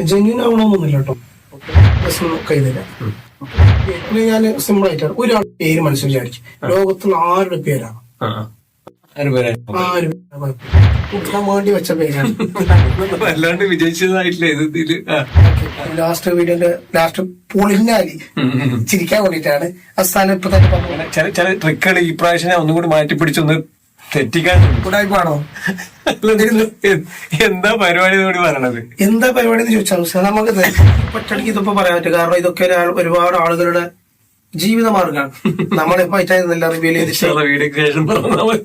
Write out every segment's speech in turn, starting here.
Genuine ആവണമെന്നൊന്നുമില്ല കേട്ടോ കൈതരാം ഞാൻ simple ആയിട്ടാണ് ഒരാൾ പേര് മനസ്സിൽ വിചാരിക്കും ലോകത്തുള്ള ആരുടെ പേരാണ്? വേണ്ടി വെച്ച പേരാണ്. വിജയിച്ചതായിട്ടില്ല ഇതിൽ. ലാസ്റ്റ് വീഡിയോന്റെ ലാസ്റ്റ് പൊളിഞ്ഞാലി. ചിരിക്കാൻ വേണ്ടിയിട്ടാണ് അവസാനം ഇപ്പൊ തന്നെ ചില ചില ട്രിക്കുകൾ ഈ പ്രാവശ്യം ഒന്നും കൂടി മാറ്റി പിടിച്ചൊന്ന് തെറ്റിക്കാൻ. ഉടായ്പാണോ എന്താ പരിപാടി കൂടി പറയണത്? എന്താ പരിപാടി എന്ന് ചോദിച്ചാൽ നമുക്ക് ഇത് ഒറ്റയ്ക്ക് ഇതിപ്പോ പറയാൻ പറ്റും കാരണം ഇതൊക്കെ ഒരാൾ- ഒരുപാട് ആളുകളുടെ ജീവിത മാർഗമാണ് നമ്മളിപ്പോ അയച്ചായിരുന്നില്ല റിവ്യൂ ചെയ്ത്.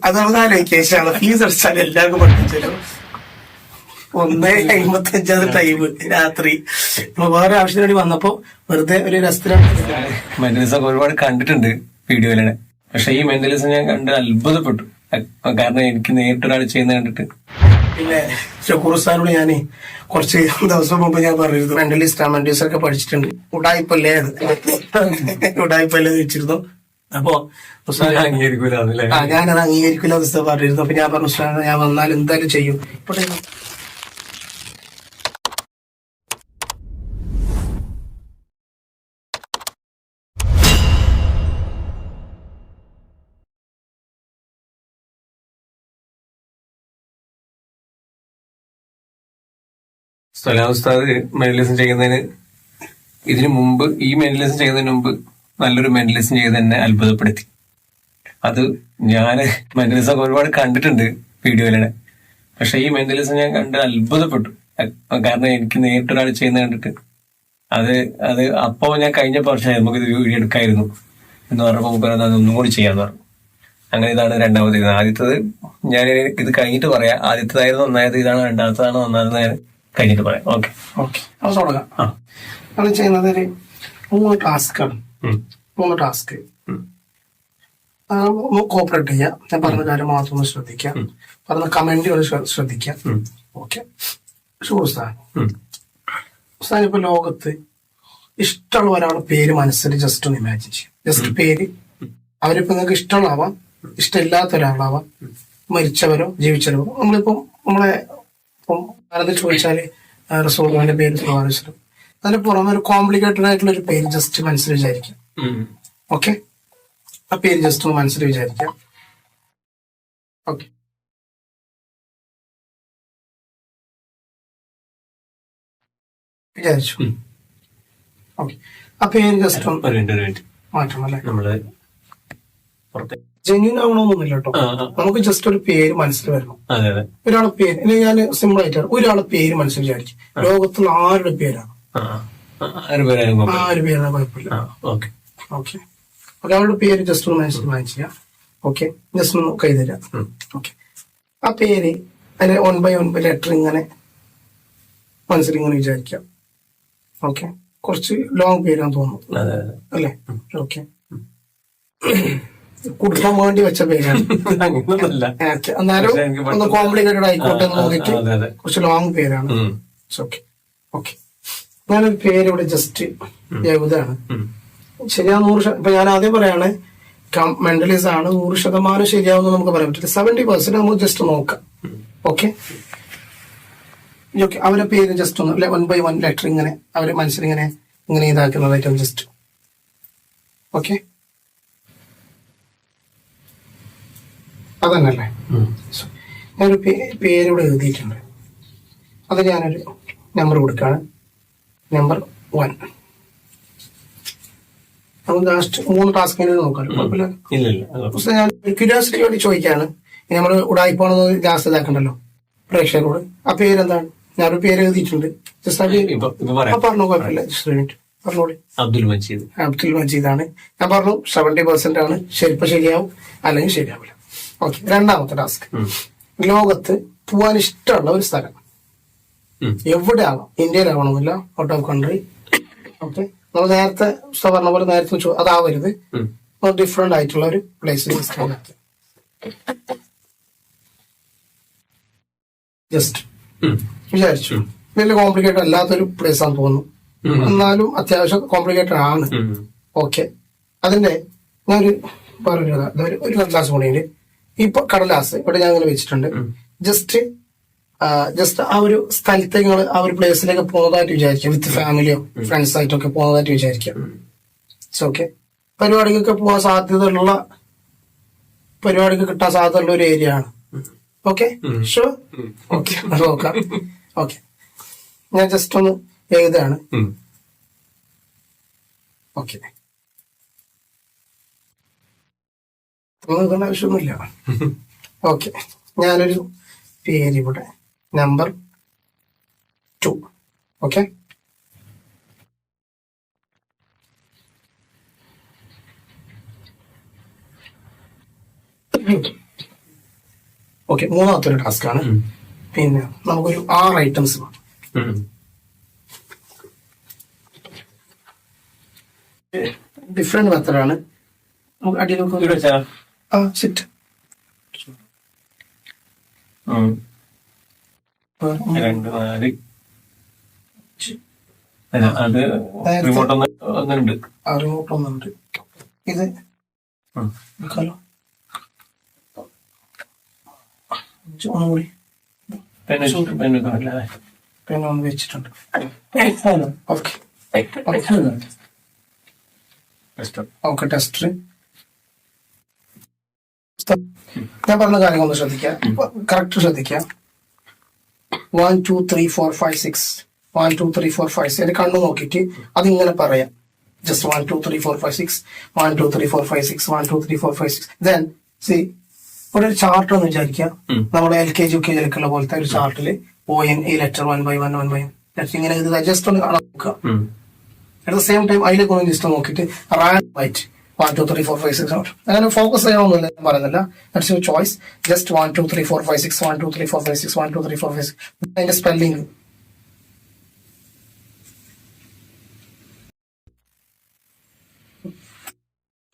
അതൊന്നും ആലോചിക്കാണ് ഫീസ് അടിച്ചാൽ എല്ലാവർക്കും പഠിപ്പിച്ചാലും ഒന്ന് അമ്പത്തഞ്ചാത് ടൈം രാത്രി. വേറെ ആവശ്യത്തിന് വേണ്ടി വന്നപ്പോ വെറുതെ ഒരു രസത്തിലാണ്. മെന്റലിസം ഒരുപാട് കണ്ടിട്ടുണ്ട് വീഡിയോയിലാണ് പക്ഷെ ഈ മെന്റലിസം ഞാൻ കണ്ട് അത്ഭുതപ്പെട്ടു. കാരണം എനിക്ക് നേരിട്ടൊരാൾ ചെയ്യുന്ന കണ്ടിട്ട്. പിന്നെ ഷക്കൂർ സാറിനോട് ഞാൻ കുറച്ച് ദിവസം മുമ്പ് ഞാൻ പറഞ്ഞിരുന്നു മെന്റലിസ്റ്റ് മെന്റലിസ്റ്റ് ഒക്കെ പഠിച്ചിട്ടുണ്ട്. ഉടായ്പല്ലേ അത്? ഉടായ്പല്ലേ വെച്ചിരുന്നു. അപ്പോ അംഗീകരിക്കൂല ഞാനത് അംഗീകരിക്കില്ല പറഞ്ഞിരുന്നു. അപ്പൊ ഞാൻ പറഞ്ഞു ഞാൻ വന്നാൽ എന്തായാലും ചെയ്യും. ഇപ്പൊ സലാം ഉസ്താദ് മെന്റലിസം ചെയ്യുന്നതിന് ഇതിനു മുമ്പ് ഈ മെന്റലിസം ചെയ്യുന്നതിന് മുമ്പ് നല്ലൊരു മെന്റലിസം ചെയ്ത് എന്നെ അത്ഭുതപ്പെടുത്തി. അത് ഞാൻ മെന്റലിസം ഒരുപാട് കണ്ടിട്ടുണ്ട് വീഡിയോയിലൂടെ പക്ഷെ ഈ മെന്റലിസം ഞാൻ കണ്ട് അത്ഭുതപ്പെട്ടു. കാരണം എനിക്ക് നേരിട്ടൊരാൾ ചെയ്യുന്ന കണ്ടിട്ട്. അത് അത് അപ്പോ ഞാൻ കഴിഞ്ഞ പ്രാവശ്യം നമുക്ക് ഇത് വീഡിയോ എടുക്കായിരുന്നു. എന്ന് പറഞ്ഞപ്പോൾ നമുക്ക് അത് ഒന്നും കൂടി ചെയ്യാന്ന് പറഞ്ഞു. അങ്ങനെ ഇതാണ് രണ്ടാമത് ഇത് ആദ്യത്തത് ഞാൻ ഇത് കഴിഞ്ഞിട്ട് പറയാം. ആദ്യത്തേതായിരുന്നു ഒന്നായത് ഇതാണ് രണ്ടാമത്തതാണ് ഞാൻ കഴിഞ്ഞിട്ട് പറയാം. ഓക്കെ ഓക്കെ അത് തുടങ്ങാം. അത് ചെയ്യുന്നത് ഒരു മൂന്ന് ടാസ്ക് ആണ്. ഉം. മൂന്ന് ടാസ്ക്. കോപ്പറേറ്റ് ചെയ്യാം. ഞാൻ പറഞ്ഞ കാര്യം മാത്രം ഒന്ന് ശ്രദ്ധിക്കാം. പറഞ്ഞ കമന്റുകൾ ശ്രദ്ധിക്കാം. ഉം. ഓക്കെ ഷൂർ സാർ ഇപ്പൊ ലോകത്ത് ഇഷ്ടമുള്ള ഒരാളുടെ പേര് മനസ്സിൽ ജസ്റ്റ് ഒന്ന് ഇമാജിൻ ചെയ്യാം. ജസ്റ്റ് പേര്. അവരിപ്പോ നിങ്ങൾക്ക് ഇഷ്ടമുള്ളാവാം ഇഷ്ടമില്ലാത്ത ഒരാളാവാം. മരിച്ചവരോ ജീവിച്ചവരോ. നമ്മളിപ്പോ നമ്മളെ ഇപ്പം ആരത് ചോദിച്ചാൽ റസൂലിന്റെ പേര് സുഹാനുസ്ലം അതിന് പുറമെ ഒരു കോംപ്ലിക്കേറ്റഡ് ആയിട്ടുള്ള ഒരു പേര് ജസ്റ്റ് മനസ്സിൽ വിചാരിക്കാം. ഓക്കെ ആ പേര് ജസ്റ്റ് ഒന്ന് മനസ്സിൽ വിചാരിക്കാം. ഓക്കെ വിചാരിച്ചു. ഓക്കെ ആ പേര് ജസ്റ്റ് മാറ്റം മാറ്റണം അല്ലെ? നമ്മൾ പുറത്തെ ജെന്യൂൻ ആവണമെന്നൊന്നുമില്ല കേട്ടോ. നമുക്ക് ജസ്റ്റ് ഒരു പേര് മനസ്സിൽ വരണം. ഒരാളെ പേര് ഞാൻ സിമ്പിൾ ആയിട്ട് ഒരാളെ പേര് മനസ്സിൽ വിചാരിക്കും. ലോകത്തുള്ള ആരുടെ പേരാണ്? ആര് പേരാണ്? കുഴപ്പമില്ല. ഓക്കെ. അവരുടെ പേര് ജസ്റ്റ് ഒന്ന് മനസ്സിൽ വാങ്ങിച്ചാൽ ഓക്കെ ജസ്റ്റ് ഒന്ന് കൈതരാം ഓക്കെ. ആ പേര് അതിന് one by one by letter ഇങ്ങനെ മനസ്സിൽ ഇങ്ങനെ വിചാരിക്കാം. ഓക്കെ. കുറച്ച് ലോങ് പേരാന്ന് തോന്നുന്നു. അല്ലേ? ഓക്കെ. കൊടുക്കാൻ വേണ്ടി വെച്ച പേരാണ്. എന്നാലും ഒന്ന് കോംപ്ലിക്കേറ്റഡ് ആയിക്കോട്ടെ എന്ന് നോക്കിയിട്ട്. കുറച്ച് ലോങ് പേരാണ്. ഓക്കെ ഓക്കെ ഞാനൊരു പേര് ഇവിടെ ജസ്റ്റ് യഹൂദാണ്. ശരിയാ നൂറ് ഇപ്പൊ ഞാൻ ആദ്യം പറയാണ് മെന്റലിസം ആണ്. നൂറ് ശതമാനം ശരിയാവുന്ന നമുക്ക് പറയാൻ പറ്റില്ല. സെവന്റി പെർസെന്റ് നമുക്ക് ജസ്റ്റ് നോക്കാം. ഓക്കെ ഓക്കെ അവരെ പേര് ജസ്റ്റ് ഒന്ന് വൺ ബൈ വൺ ലെറ്റർ ഇങ്ങനെ അവരെ മനസ്സിലിങ്ങനെ ഇങ്ങനെ ഇതാക്കുന്നതായിട്ടും ജസ്റ്റ് ഓക്കെ അതന്നല്ലേ. ഞാനൊരു പേര് ഇവിടെ എഴുതിയിട്ടുണ്ട്. അത് ഞാനൊരു നമ്പർ കൊടുക്കാണ് നമ്പർ വൺ നമുക്ക് ലാസ്റ്റ് മൂന്ന് ടാസ്ക് നോക്കാം. കുഴപ്പമില്ല. ഇല്ല ഇല്ല. അത് പക്ഷെ ഞാൻ ക്യൂരിയോസിറ്റി വേണ്ടി ചോദിക്കാണ് നമ്മൾ ഉടായിപ്പോണെന്ന് ജാസ്തി ഇതാക്കണ്ടല്ലോ. പ്രേക്ഷകരോട്. ആ പേരെന്താണ്? ഞാനൊരു പേര് എഴുതിയിട്ടുണ്ട്. പറഞ്ഞു കുഴപ്പമില്ല. ജസ്റ്റ് മിനിറ്റ് പറഞ്ഞോളി. അബ്ദുൽ മജീദ്. അബ്ദുൽ മജീദാണ്. ഞാൻ പറഞ്ഞു സെവന്റി പെർസെന്റ് ആണ്. ശരിപ്പം ശരിയാവും. അല്ലെങ്കിൽ ശരിയാവില്ല. ഓക്കെ രണ്ടാമത്തെ ടാസ്ക്. ലോകത്ത് പോവാൻ ഇഷ്ടമുള്ള ഒരു സ്ഥലം. എവിടെയാണോ? എവിടെ ആവാം ഇന്ത്യയിലാവണമെന്നില്ല ഔട്ട് ഓഫ് കൺട്രി ഓക്കെ നമ്മൾ നേരത്തെ പറഞ്ഞ പോലെ നേരത്തെ അതാവരുത്. ഡിഫറെന്റ് ആയിട്ടുള്ള ഒരു പ്ലേസ് ജസ്റ്റ്. വിചാരിച്ചു. വലിയ കോംപ്ലിക്കേറ്റഡ് അല്ലാത്തൊരു പ്ലേസ് ആണെന്ന് തോന്നുന്നു. എന്നാലും അത്യാവശ്യം കോംപ്ലിക്കേറ്റഡ് ആണ്. ഓക്കെ അതിന്റെ ഞാനൊരു പറഞ്ഞു ഒരു ഒരു കടലാസ് കൂടിയുണ്ട് ഇപ്പൊ കടലാസ് ഇവിടെ ഞാൻ ഇങ്ങനെ വെച്ചിട്ടുണ്ട്. ജസ്റ്റ് ജസ്റ്റ് ആ ഒരു സ്ഥലത്ത് നിങ്ങൾ ആ ഒരു പ്ലേസിലേക്ക് പോകുന്നതായിട്ട് വിചാരിക്കാം. വിത്ത് ഫാമിലിയോ ഫ്രണ്ട്സ് ആയിട്ടൊക്കെ പോകുന്നതായിട്ട് വിചാരിക്കാം. ഇറ്റ്സ് ഓക്കെ പരിപാടിക്കൊക്കെ പോകാൻ സാധ്യതയുള്ള പരിപാടിക്ക് കിട്ടാൻ സാധ്യതയുള്ള ഒരു ഏരിയ ആണ്. ഓക്കെ ഷുവർ ഓക്കെ നോക്കാം. ഓക്കെ ഞാൻ ജസ്റ്റ് ഒന്ന് എഴുതാണ്. ഓക്കെ നോക്കേണ്ട ആവശ്യമൊന്നുമില്ല. ഓക്കെ ഞാനൊരു പേര് ഇവിടെ. നമ്പർ ടു ഓക്കെ ഓക്കെ മൂന്നാമത്തെ ഒരു ടാസ്ക് ആണ് പിന്നെ നമുക്കൊരു ആറ് ഐറ്റംസ് വേണം. ഡിഫറെന്റ് മെത്തഡാണ് നമുക്ക് അടിയിലൊക്കെ? ആ സിറ്റ്. രണ്ട് നാല്. അത് റിമോട്ട് ഒന്ന് ഒന്നുണ്ട്. ആ റിമോട്ട് ഒന്നുണ്ട്. ഇത്. എടുക്കാലോ. ഒന്നും കൂടി ഒന്ന് വെച്ചിട്ടുണ്ട്. ഓക്കെ ഓക്കെ ടെസ്റ്റർ ഞാൻ പറഞ്ഞ കാര്യങ്ങൾ ഒന്ന് ശ്രദ്ധിക്കുക കറക്റ്റ് ശ്രദ്ധിക്കുക one two three four five six one two three four five six എന്റെ കണ്ണു നോക്കിയിട്ട് അതിങ്ങനെ പറയാം. Just one two three four five six one two three four five six one two three four five six then see ഇവിടെ ഒരു chart എന്ന് വിചാരിക്കുക. നമ്മുടെ L K G U K ജിയിലൊക്കെയുള്ള പോലത്തെ ഒരു ചാർട്ടിൽ O N E letter one by one one by ഇങ്ങനെ ഇത് ജസ്റ്റ് ഒന്ന് കാണാൻ നോക്കുക. അറ്റ് ദ സെയിം ടൈം അതിലേക്ക് ഒന്ന് ജസ്റ്റ് നോക്കിയിട്ട് റാൻഡ് white one two three four five six അങ്ങനെ ഫോക്കസ് ചെയ്യണമെന്നില്ല ഞാൻ പറയുന്നില്ല. That's your choice just one two three four five six one two three four five six one two three four five six അതിന്റെ spelling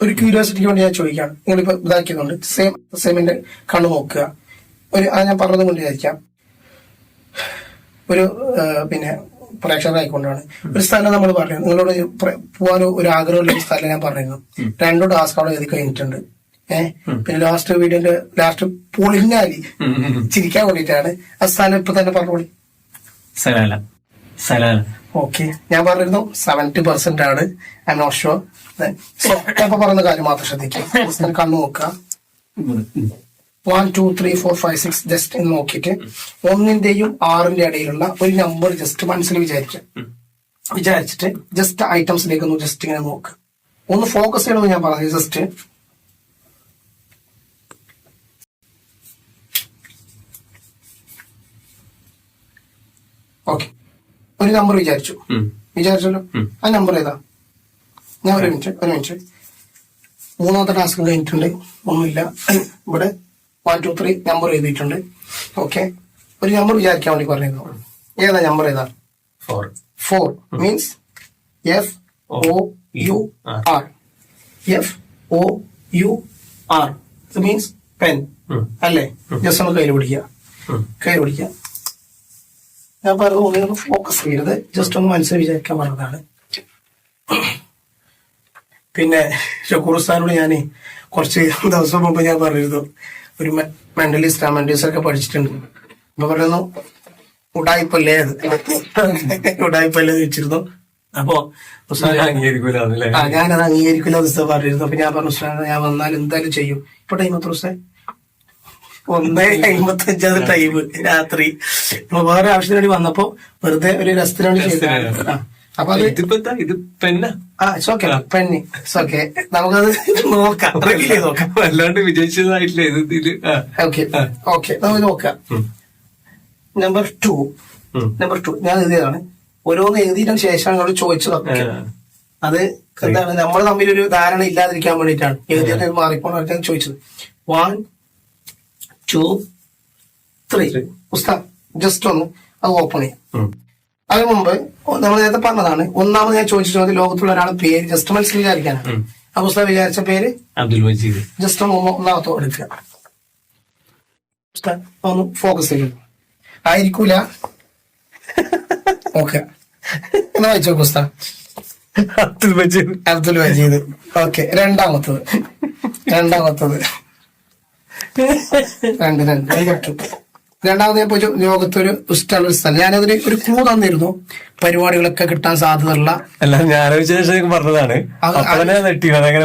ഒരു ക്യൂരിയോസിറ്റിക്ക് വേണ്ടി ഞാൻ ചോദിക്കാം. നിങ്ങളിപ്പോ ഇതാക്കിയതുകൊണ്ട് സെയിം സെയിമിന്റെ കണ്ണു നോക്കുക. ഒരു ഞാൻ പറഞ്ഞത് കൊണ്ട് വിചാരിക്കാം. ഒരു പിന്നെ പ്രേക്ഷകരായിക്കൊണ്ടാണ്. ഒരു സ്ഥലം നമ്മൾ പറഞ്ഞു നിങ്ങളോട് പോകാൻ ഒരു ആഗ്രഹമുള്ള ഒരു സ്ഥലം ഞാൻ പറഞ്ഞിരുന്നു. രണ്ടു ടാസ്ക് അവിടെ എഴുതി കഴിഞ്ഞിട്ടുണ്ട്. ഏഹ് പിന്നെ ലാസ്റ്റ് വീഡിയോന്റെ ലാസ്റ്റ് പൊളിഞ്ഞാലി. ചിരിക്കാൻ വേണ്ടിയിട്ടാണ്. ആ സ്ഥലം ഇപ്പൊ തന്നെ പറഞ്ഞോളി. സലാല സലാല ഓക്കെ ഞാൻ പറഞ്ഞിരുന്നു സെവന്റി പെർസെന്റ് ആണ്. ഐ നോട്ട് ഷുവർ സോ ഞാൻ പറഞ്ഞ പറയുന്ന കാര്യം മാത്രം ശ്രദ്ധിക്കുക കണ്ണു നോക്കുക. One two three four five six just എന്ന് നോക്കിയിട്ട് ഒന്നിന്റെയും ആറിന്റെ ഇടയിലുള്ള ഒരു നമ്പർ ജസ്റ്റ് മനസ്സിൽ വിചാരിക്കാം വിചാരിച്ചിട്ട് ജസ്റ്റ് ഐറ്റംസിലേക്ക് ഒന്ന് ജസ്റ്റ് ഇങ്ങനെ നോക്ക്. ഒന്ന് ഫോക്കസ് ചെയ്യണമെന്ന് ഞാൻ പറഞ്ഞു. ജസ്റ്റ് ഓക്കെ ഒരു നമ്പർ വിചാരിച്ചു. വിചാരിച്ചല്ലോ? ആ നമ്പർ ഏതാ? ഞാൻ ഒരു മിനിറ്റ് ഒരു മിനിറ്റ് മൂന്നാമത്തെ ടാസ്ക് കഴിഞ്ഞിട്ടുണ്ട്. ഒന്നുമില്ല. ഇവിടെ വൺ ടു ത്രീ നമ്പർ എഴുതിയിട്ടുണ്ട്. ഓക്കെ ഒരു നമ്പർ വിചാരിക്കാൻ വേണ്ടി പറഞ്ഞിരുന്നു. ഏതാ നമ്പർ ഏതാ? Four four means F O U R F O U R means pen. അല്ലേ? ജസ്റ്റ് ഒന്ന് കയ്യിൽ പിടിക്കുക. കയ്യിൽ പിടിക്കുക. ഞാൻ പറഞ്ഞു ഫോക്കസ് ചെയ്യരുത്. ജസ്റ്റ് ഒന്ന് മനസ്സിൽ വിചാരിക്കാൻ പറഞ്ഞതാണ്. പിന്നെ ഷക്കൂർ സാറിനോട് ഞാൻ കുറച്ച് ദിവസം മുമ്പ് ഞാൻ പറഞ്ഞിരുന്നു. ഒരു മെന്റലിസ്റ്റ് ആ മെന്റലിസ്റ്റ് ഒക്കെ പഠിച്ചിട്ടുണ്ട്. അപ്പൊ പറയുന്നു ഉടായ്പല്ലേ? അത് ഉടായ്പല്ലേ ചോദിച്ചിരുന്നു. വെച്ചിരുന്നു അപ്പോ ആ ഞാനത് അംഗീകരിക്കില്ല ഉസ്താദ് പറഞ്ഞിരുന്നു. അപ്പൊ ഞാൻ പറഞ്ഞു ഉസ്താദ് ഞാൻ വന്നാൽ എന്തായാലും ചെയ്യും. ഇപ്പൊ ടൈം എത്ര ഉസ്താദ്? ഒന്നേ അമ്പത്തഞ്ചാത് ടൈം രാത്രി. വേറെ ആവശ്യത്തിന് വേണ്ടി വന്നപ്പോ വെറുതെ ഒരു രസത്തിനാണ് ആ. അപ്പൊ ഇത് പെണ്ണി? ഓക്കെ നമുക്കത് നോക്കാം. റിവീൽ ചെയ്ത് നോക്കാം. അല്ലാണ്ട് വിജയിച്ചതായിട്ടില്ല ഇത് ഇതിൽ ആ. ഓക്കെ ഓക്കെ നമുക്ക് നോക്കാം. നമ്പർ ടു നമ്പർ ടു ഞാൻ എഴുതിയതാണ് ഓരോന്ന് എഴുതിയതിനു ശേഷം നിങ്ങളോട് ചോദിച്ചതൊക്കെ അത് എന്താണ്? നമ്മൾ തമ്മിൽ ഒരു ധാരണ ഇല്ലാതിരിക്കാൻ വേണ്ടിയിട്ടാണ്. എഴുതിയിട്ട് മാറിപ്പോണ ചോദിച്ചത്. വൺ ടു ത്രീ പുസ്തകം ജസ്റ്റ് ഒന്ന് അത് ഓപ്പൺ ചെയ്യാം. അതിനു മുമ്പ് നമ്മൾ നേരത്തെ പറഞ്ഞതാണ് ഒന്നാമത് ഞാൻ ചോദിച്ചിട്ടുള്ളത് ലോകത്തുള്ള ഒരാളെ പേര് ജസ്റ്റ് മനസ്സിൽ വിചാരിക്കാനാണ്. ആ വിചാരിച്ച പേര് അബ്ദുൽ മജീദ്. ജസ്റ്റ് ഒന്ന് ഒന്നാമത്തോ എടുക്കുക ഒന്ന് ഫോക്കസ് ചെയ്യുന്നു ആയിരിക്കൂല? ഓക്കെ എന്നാ വായിച്ചോ പുസ്ത അബ്ദുൽ മജീദ്. അബ്ദുൽ മജീദ്. ഓക്കെ രണ്ടാമത്തത്. രണ്ടാമത്തത്. രണ്ട് രണ്ട്. ടു രണ്ടാമത് ഞാൻ പോയി ലോകത്ത് ഒരു ഇഷ്ടമുള്ള ഒരു സ്ഥലം. ഞാനതിന് ഒരു ക്ലൂ തന്നിരുന്നു. പരിപാടികളൊക്കെ കിട്ടാൻ സാധ്യതയുള്ള അല്ല ഞാൻ പറഞ്ഞതാണ്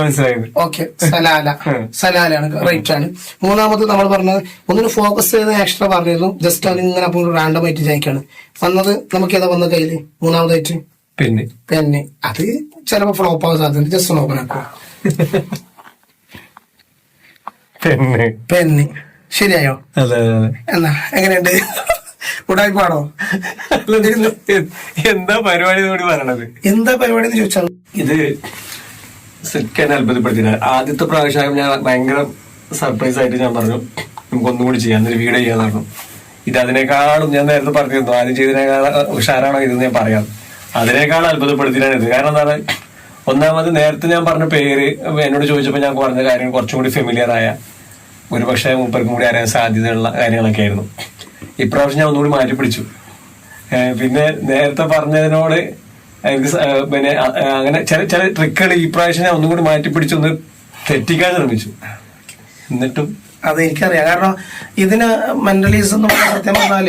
മനസ്സിലായത്? Okay Salalah. സലാലാണ് റൈറ്റ് ആണ്. മൂന്നാമത് നമ്മൾ പറഞ്ഞത് ഒന്നിന് ഫോക്കസ് ചെയ്ത് എക്സ്ട്രാ പറഞ്ഞിരുന്നു. ജസ്റ്റ് അത് ഇങ്ങനെ അപ്പോൾ റാൻഡം ആയിട്ട് ജയിക്കാണ് വന്നത് നമുക്ക് ഏതാ വന്ന കയ്യിൽ? മൂന്നാമതായിട്ട്? പിന്നെ. പിന്നെ. അത് ചിലപ്പോ ഫ്ലോപ്പ് ആവാൻ സാധ്യത ജസ്റ്റ് ഓപ്പൺ ആക്കുക പിന്നെ. പെന്ന്. ശരിയായോ? അതെ എന്നാ എങ്ങനെയുണ്ട്? ഉടായ്പാണോ എന്താ പരിപാടി കൂടി പറയണത്? എന്താ പരിപാടി എന്ന് ചോദിച്ചാൽ ഇത് സിക്കനെ അത്ഭുതപ്പെടുത്തില്ല ആദ്യത്തെ പ്രാവശ്യം ഞാൻ ഭയങ്കര സർപ്രൈസ് ആയിട്ട് ഞാൻ പറഞ്ഞു നമുക്ക് ഒന്നും കൂടി ചെയ്യാം എന്നൊരു വീഡിയോ ചെയ്യാൻ പറഞ്ഞു. ഇത് അതിനേക്കാളും ഞാൻ നേരത്തെ പറഞ്ഞിരുന്നു ആദ്യം ചെയ്തതിനേക്കാൾ ഉഷാറാണോ ഇതെന്ന് ഞാൻ പറയാം. അതിനേക്കാൾ അത്ഭുതപ്പെടുത്തിയാണ് ഇത്. കാരണം എന്താണ്? ഒന്നാമത് നേരത്തെ ഞാൻ പറഞ്ഞ പേര് എന്നോട് ചോദിച്ചപ്പോൾ ഞാൻ പറഞ്ഞ കാര്യം കുറച്ചും കൂടി ഫെമിലിയർ ആയ ഒരു മൂപ്പർക്ക് കൂടി അറിയാൻ സാധ്യതയുള്ള കാര്യങ്ങളൊക്കെ ആയിരുന്നു. ഇപ്രാവശ്യം ഞാൻ ഒന്നുകൂടി മാറ്റി പിടിച്ചു. പിന്നെ നേരത്തെ പറഞ്ഞതിനോട് എനിക്ക് പിന്നെ അങ്ങനെ ചില ചില ട്രിക്കുകൾ ഈ പ്രാവശ്യം ഞാൻ ഒന്നും കൂടി മാറ്റി പിടിച്ചൊന്ന് തെറ്റിക്കാൻ ശ്രമിച്ചു. എന്നിട്ടും അത് എനിക്കറിയാം. കാരണം ഇതിന് മെന്റലീസ് എന്ന് പറഞ്ഞാൽ സത്യം പറഞ്ഞാൽ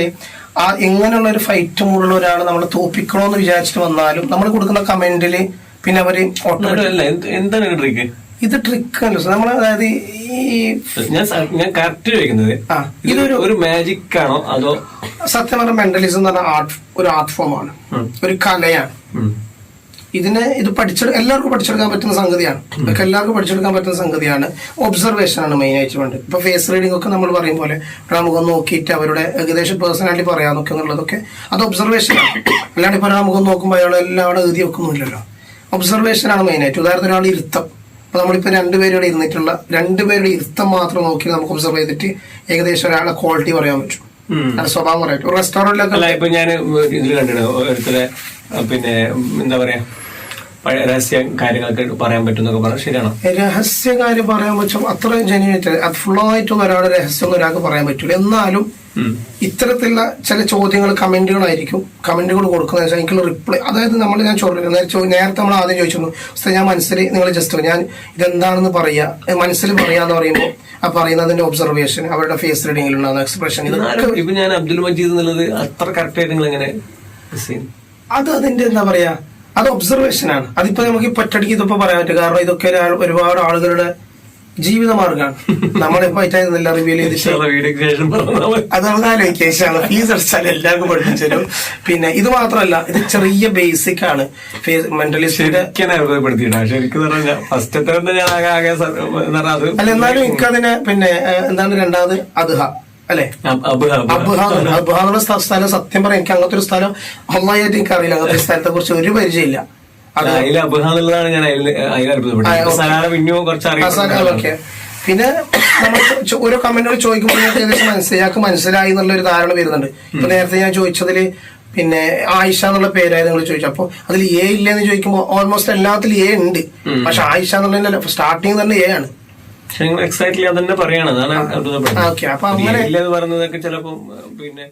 ആ ഇങ്ങനെയുള്ള ഒരു ഫൈറ്റ് മൂടുള്ള ഒരാൾ നമ്മൾ തോപ്പിക്കണോന്ന് വിചാരിച്ചിട്ട് വന്നാലും നമ്മൾ കൊടുക്കുന്ന കമന്റിൽ പിന്നെ അവർ എന്താണ് ട്രിക്ക് ഇത് ട്രിക്ക് അല്ല നമ്മൾ അതായത് ഈ ഞാൻ ഞാൻ കറക്റ്റ് ചോദിക്കുന്നത് ഇതൊരു ഒരു മാജിക് ആണോ അതോ സത്യം പറഞ്ഞ മെന്റലിസം എന്ന് പറഞ്ഞ ആർട്ട് ഒരു ആർട്ട് ഫോമാണ് ആണ്. ഒരു കലയാണ്. ഇതിനെ ഇതിന് ഇത് പഠിച്ചെടു എല്ലാവർക്കും പഠിച്ചെടുക്കാൻ പറ്റുന്ന സംഗതിയാണ്. ഇതൊക്കെ എല്ലാവർക്കും പഠിച്ചെടുക്കാൻ പറ്റുന്ന സംഗതിയാണ്. ഒബ്സർവേഷൻ ആണ് മെയിൻ ആയിട്ട് വേണ്ടത്. ഇപ്പൊ ഫേസ് റീഡിംഗ് ഒക്കെ നമ്മൾ പറയും പോലെ ഒരാൾ മുഖം നോക്കിയിട്ട് അവരുടെ ഏകദേശം പേഴ്സണാലിറ്റി പറയാന്നൊക്കെ എന്നുള്ളതൊക്കെ അത് ഒബ്സർവേഷൻ ആണ്. അല്ലാണ്ട് ഇപ്പൊ ഒരാൾ മുഖം നോക്കുമ്പോൾ അയാൾ എല്ലാം അവിടെ എഴുതി വെക്കുന്നില്ലല്ലോ ഒബ്സർവേഷൻ ആണ് മെയിൻ ആയിട്ട്. ഉദാഹരണത്തിന് ഒരാൾ ഇരുത്തം. അപ്പൊ നമ്മളിപ്പോൾ രണ്ടുപേരുടെ ഇരുന്നിട്ടുള്ള രണ്ടുപേരുടെ ഇരുത്തം മാത്രം നോക്കി നമുക്ക് ഒബ്സർവ് ചെയ്തിട്ട് ഏകദേശം ഒരാളെ ക്വാളിറ്റി പറയാൻ പറ്റും. സ്വഭാവം പറയാം സ്വഭാവം റെസ്റ്റോറന്റിലൊക്കെ അല്ല ഇപ്പൊ ഞാൻ ഇതിൽ കണ്ടിട്ടുണ്ട് ഓരോരുത്തരെ പിന്നെ എന്താ പറയാ പഴയ രഹസ്യ കാര്യങ്ങളൊക്കെ പറയാൻ പറ്റുന്നൊക്കെ പറഞ്ഞാൽ ശരിയാണോ? രഹസ്യ കാര്യം പറയാൻ പറ്റും അത്ര ജെന്യൂനിറ്റി അത് ഫുള്ളായിട്ടൊന്നും ഒരാളുടെ രഹസ്യം ഒരാൾക്ക് പറയാൻ പറ്റില്ല എന്നാലും. ഇത്തരത്തിലുള്ള ചില ചോദ്യങ്ങൾ കമന്റുകളായിരിക്കും കമന്റുകൾ കൊടുക്കുന്ന വെച്ചാൽ എനിക്കുള്ള റിപ്ലൈ അതായത് നമ്മൾ ഞാൻ ചോദിക്കുന്നത് നേരത്തെ നമ്മൾ ആദ്യം ചോദിച്ചിരുന്നു പക്ഷേ ഞാൻ മനസ്സിൽ നിങ്ങൾ ജസ്റ്റ് ഞാൻ ഇതെന്താണെന്ന് പറയുക മനസ്സിൽ പറയാന്ന് പറയുമ്പോൾ ആ പറയുന്നതിന്റെ ഒബ്സർവേഷൻ അവരുടെ ഫേസ് റീഡിങ്ങിലുണ്ടാകുന്ന എക്സ്പ്രഷൻ ഇപ്പൊ ഞാൻ അബ്ദുൽ മജീദ് എന്നുള്ളത് അത്ര കറക്റ്റ് ആയിട്ട് നിങ്ങൾ എങ്ങനെ? അത് അതിന്റെ എന്താ പറയാ? അത് ഒബ്സർവേഷൻ ആണ്. അതിപ്പോ നമുക്ക് പറ്റടിക്ക് ഇതിപ്പോ പറയാൻ പറ്റും. കാരണം ഇതൊക്കെ ഒരുപാട് ആളുകളുടെ ജീവിത മാർഗമാണ് നമ്മളിപ്പോ നല്ല റിവ്യൂ ചെയ്തിട്ട്. അതാണ് ആലോചിക്കാം ഫീസ് അടിച്ചാൽ എല്ലാവർക്കും പഠിപ്പിച്ചു തരും. പിന്നെ ഇത് മാത്രമല്ല ഇത് ചെറിയ ബേസിക് ആണ്. മെന്റലിസ്റ്റിന്റെ അല്ല എന്നാലും എനിക്കതിനെ പിന്നെ എന്താണ് രണ്ടാമത്? അദ്ഹ. അല്ലെ? അബ്ഹാ അബ് അബ് അബ്ഹ അബ്ഹ എന്നുള്ള സ്ഥലം സത്യം പറയാം. എനിക്ക് അങ്ങനത്തെ ഒരു സ്ഥലം അമ്മായിട്ട് എനിക്കറിയില്ല. അങ്ങനത്തെ സ്ഥലത്തെ കുറിച്ച് ഒരു പരിചയമില്ല. അതിൽ ഞാൻ അതിൽ അത്ഭുതപ്പെട്ടത്. പിന്നെ നമ്മൾ ഓരോ കമന്റുകൾ ചോദിക്കുമ്പോൾ ഏകദേശം മനസ്സിലായി അയാൾക്ക് മനസ്സിലായി എന്നുള്ള ഒരു ധാരണ വരുന്നുണ്ട്. ഇപ്പൊ നേരത്തെ ഞാൻ ചോദിച്ചതിൽ പിന്നെ ആയിഷ എന്നുള്ള പേരായി നിങ്ങൾ ചോദിച്ചു. അപ്പൊ അതിൽ എ ഇല്ലെന്ന് ചോദിക്കുമ്പോൾ ഓൾമോസ്റ്റ് എല്ലാത്തിലും എ ഉണ്ട്. പക്ഷെ ആയിഷ എന്നുള്ളതിന്റെ സ്റ്റാർട്ടിങ് തന്നെ എ ആണ്. എക്സാക്ട്ലി അതന്നെ പറയണം. അതാണ് ആ, ഓക്കേ. അപ്പൊ അങ്ങനെ- ചിലപ്പോ പിന്നെ